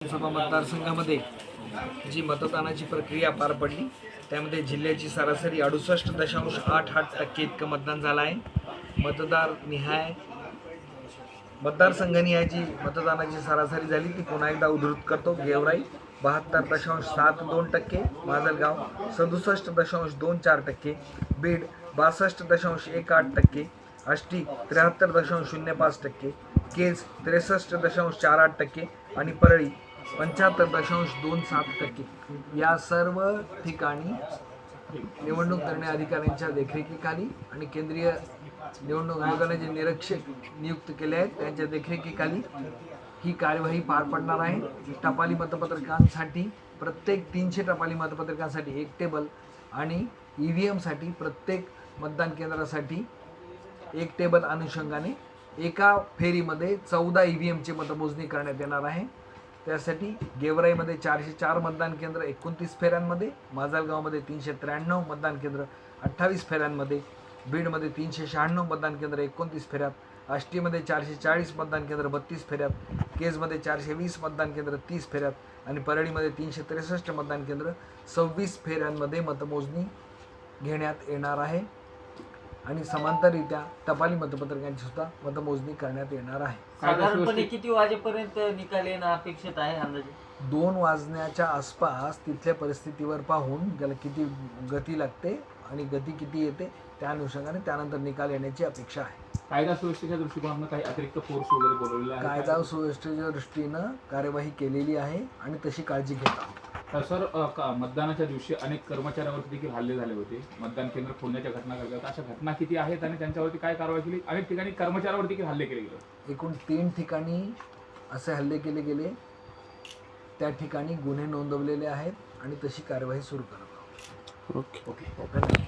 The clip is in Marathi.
विधानसभा मतदारसंघामध्ये जी मतदानाची प्रक्रिया पार पडली त्यामध्ये जिल्ह्याची सरासरी अडुसष्ट दशांश आठ आठ टक्के इतकं मतदान झालं आहे. मतदार निहाय मतदारसंघनिहाय जी मतदानाची सरासरी झाली ती पुन्हा एकदा उद्धृत करतो. गेवराई बहात्तर दशांश सात दोन टक्के. माजलगाव सदुसष्ट दशांश दोन चार टक्के. बीड बासष्ट दशांश एक आठ टक्के. आष्टी त्र्याहत्तर दशांश शून्य पाच टक्के. केज त्रेसष्ट दशांश चार आठ टक्के. आणि परळी पंच्याहत्तर दशांश दोन सात टक्के. या सर्व ठिकाणी निवडणूक निर्णय अधिकाऱ्यांच्या देखरेखीखाली आणि केंद्रीय निवडणूक आयोगाने जे निरीक्षक नियुक्त केले आहेत त्यांच्या देखरेखीखाली ही कार्यवाही पार पडणार आहे. टपाली मतपत्रकांसाठी प्रत्येक तीनशे टपाली मतपत्रकांसाठी एक टेबल आणि ई व्ही एमसाठी प्रत्येक मतदान केंद्रासाठी एक टेबल अनुषंगाने एका फेरीमध्ये चौदा ई व्ही एमची मतमोजणी करण्यात येणार आहे. त्यासाठी गेवराईमध्ये चारशे चार मतदान केंद्र एकोणतीस फेऱ्यांमध्ये माजलगावमध्ये तीनशे त्र्याण्णव मतदान केंद्र अठ्ठावीस फेऱ्यांमध्ये बीडमध्ये तीनशे शहाण्णव मतदान केंद्र एकोणतीस फेऱ्यात आष्टीमध्ये चारशे चाळीस मतदान केंद्र बत्तीस फेऱ्यात केजमध्ये चारशे वीस मतदान केंद्र तीस फेऱ्यात आणि परळीमध्ये तीनशे त्रेसष्ट मतदान केंद्र सव्वीस फेऱ्यांमध्ये मतमोजणी घेण्यात येणार आहे. आणि समांतररित्या टपाली मतपत्रकांची सुद्धा मतमोजणी करण्यात येणार आहे. साधारणपणे किती वाजेपर्यंत निकाल येणं अपेक्षित आहे अंदाजे? दोन वाजण्याच्या आसपास तिथल्या परिस्थितीवर पाहून त्याला किती गती लागते आणि गती किती येते त्या अनुषंगाने त्यानंतर निकाल येण्याची अपेक्षा आहे. कायदा सुव्यवस्थेच्या दृष्टिकोनातून काही अतिरिक्त फोर्स वगैरे बोलवलेला आहे. कायदा सुव्यवस्थेच्या दृष्टीनं कार्यवाही केलेली आहे आणि तशी काळजी घेत आहोत सर मतदानाच्या दिवशी अनेक कर्मचाऱ्यावरती देखील हल्ले झाले होते. मतदान केंद्र फोडण्याच्या घटना घडल्या होत्या. अशा घटना किती आहेत आणि त्यांच्यावरती काय कारवाई केली? अनेक ठिकाणी कर्मचाऱ्यावरती देखील हल्ले केले गेले. एकूण तीन ठिकाणी असे हल्ले केले गेले. त्या ठिकाणी गुन्हे नोंदवलेले आहेत आणि तशी कार्यवाही सुरू करत आहोत. ओके. धन्यवाद.